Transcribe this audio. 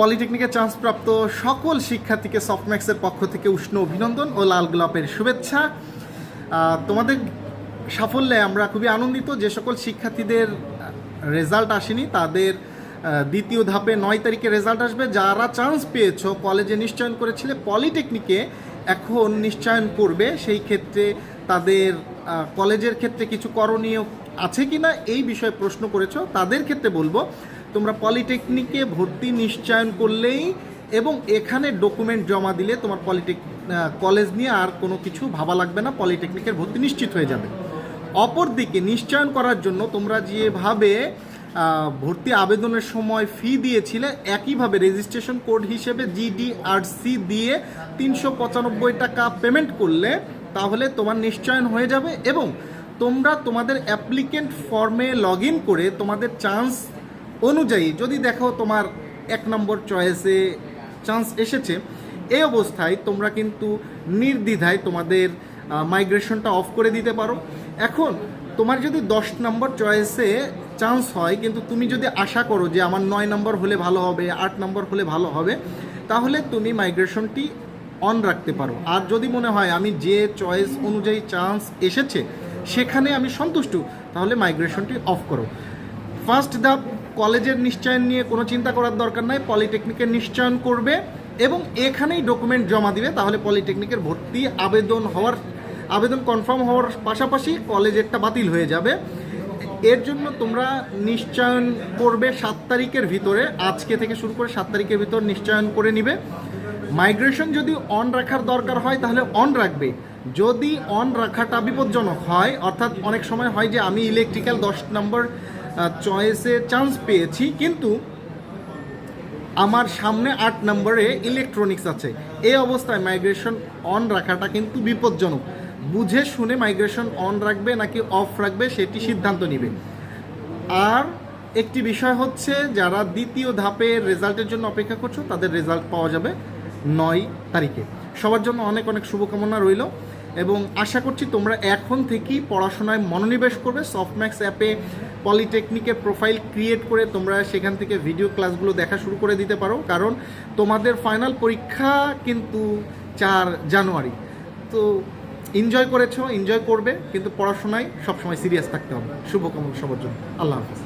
পলিটেকনিকে চান্সপ্রাপ্ত সকল শিক্ষার্থীকে সফটম্যাক্সের পক্ষ থেকে উষ্ণ অভিনন্দন ও লাল গোলাপের শুভেচ্ছা। তোমাদের সাফল্যে আমরা খুবই আনন্দিত যে সকল শিক্ষার্থীদের রেজাল্ট আসেনি, তাদের দ্বিতীয় ধাপে নয় তারিখে রেজাল্ট আসবে। যারা চান্স পেয়েছ কলেজে নিশ্চয়ন করেছিলে পলিটেকনিকে এখন নিশ্চয়ন করবে। সেই ক্ষেত্রে তাদের কলেজের ক্ষেত্রে কিছু করণীয় আছে কি না এই বিষয়ে প্রশ্ন করেছ। তাদের ক্ষেত্রে বলব তোমরা পলিটেকনিকে ভর্তি নিশ্চয়ন করলেই এবং এখানে ডকুমেন্ট জমা দিলে তোমার পলিটেক কলেজ নিয়ে আর কোনো কিছু ভাবা লাগবে না, পলিটেকনিকের ভর্তি নিশ্চিত হয়ে যাবে। অপরদিকে নিশ্চয়ন করার জন্য তোমরা যেভাবে ভর্তি আবেদনের সময় ফি দিয়েছিলে, একইভাবে রেজিস্ট্রেশন কোড হিসেবে জিডিআরসি দিয়ে তিনশো পঁচানব্বই টাকা পেমেন্ট করলে তাহলে তোমার নিশ্চয়ন হয়ে যাবে এবং তোমরা তোমাদের অ্যাপ্লিকেন্ট ফর্মে লগ করে তোমাদের চান্স অনুযায়ী যদি দেখো তোমার এক নম্বর চয়েসে চান্স এসেছে, এই অবস্থায় তোমরা কিন্তু নির্দ্বিধায় তোমাদের মাইগ্রেশনটা অফ করে দিতে পারো। এখন তোমার যদি দশ নম্বর চয়েসে চান্স হয়, কিন্তু তুমি যদি আশা করো যে আমার নয় নম্বর হলে ভালো হবে, আট নম্বর হলে ভালো হবে, তাহলে তুমি মাইগ্রেশনটি অন রাখতে পারো। আর যদি মনে হয় আমি যে চয়েস অনুযায়ী চান্স এসেছে, সেখানে আমি সন্তুষ্ট, তাহলে মাইগ্রেশনটি অফ করো। ফার্স্ট ধাপ কলেজের নিশ্চয়ন নিয়ে কোনো চিন্তা করার দরকার নাই পলিটেকনিকের নিশ্চয়ন করবে এবং এখানেই ডকুমেন্ট জমা দিবে, তাহলে পলিটেকনিকের ভর্তি আবেদন হওয়ার, আবেদন কনফার্ম হওয়ার পাশাপাশি কলেজেরটা বাতিল হয়ে যাবে। এর জন্য তোমরা নিশ্চয়ন করবে সাত তারিখের ভিতরে, আজকে থেকে শুরু করে সাত তারিখের ভিতর নিশ্চয়ন করে নিবে। মাইগ্রেশন যদি অন রাখার দরকার হয়, তাহলে অন রাখবে। যদি অন রাখাটা বিপজ্জনক হয়, অর্থাৎ অনেক সময় হয় যে আমি ইলেকট্রিক্যাল দশ নম্বর চয়েসে চান্স পেয়েছি, কিন্তু আমার সামনে আট নম্বরে ইলেকট্রনিক্স আছে। এই অবস্থায় মাইগ্রেশন অন রাখাটা কিন্তু বিপজ্জনক। বুঝে শুনে মাইগ্রেশন অন রাখবে নাকি অফ রাখবে সেটি সিদ্ধান্ত নেবে। আর একটি বিষয় হচ্ছে, যারা দ্বিতীয় ধাপের রেজাল্টের জন্য অপেক্ষা করছ, তাদের রেজাল্ট পাওয়া যাবে নয় তারিখে। সবার জন্য অনেক অনেক শুভকামনা রইল এবং আশা করছি তোমরা এখন থেকেই পড়াশোনায় মনোনিবেশ করবে। সফটম্যাক্স অ্যাপে পলিটেকনিকের প্রোফাইল ক্রিয়েট করে তোমরা সেখান থেকে ভিডিও ক্লাসগুলো দেখা শুরু করে দিতে পারো। কারণ তোমাদের ফাইনাল পরীক্ষা কিন্তু চার জানুয়ারি। তো এনজয় করেছ এনজয় করবে, কিন্তু পড়াশোনায় সবসময় সিরিয়াস থাকতে হবে। শুভকামনা সবার জন্য। আল্লাহ হাফিজ।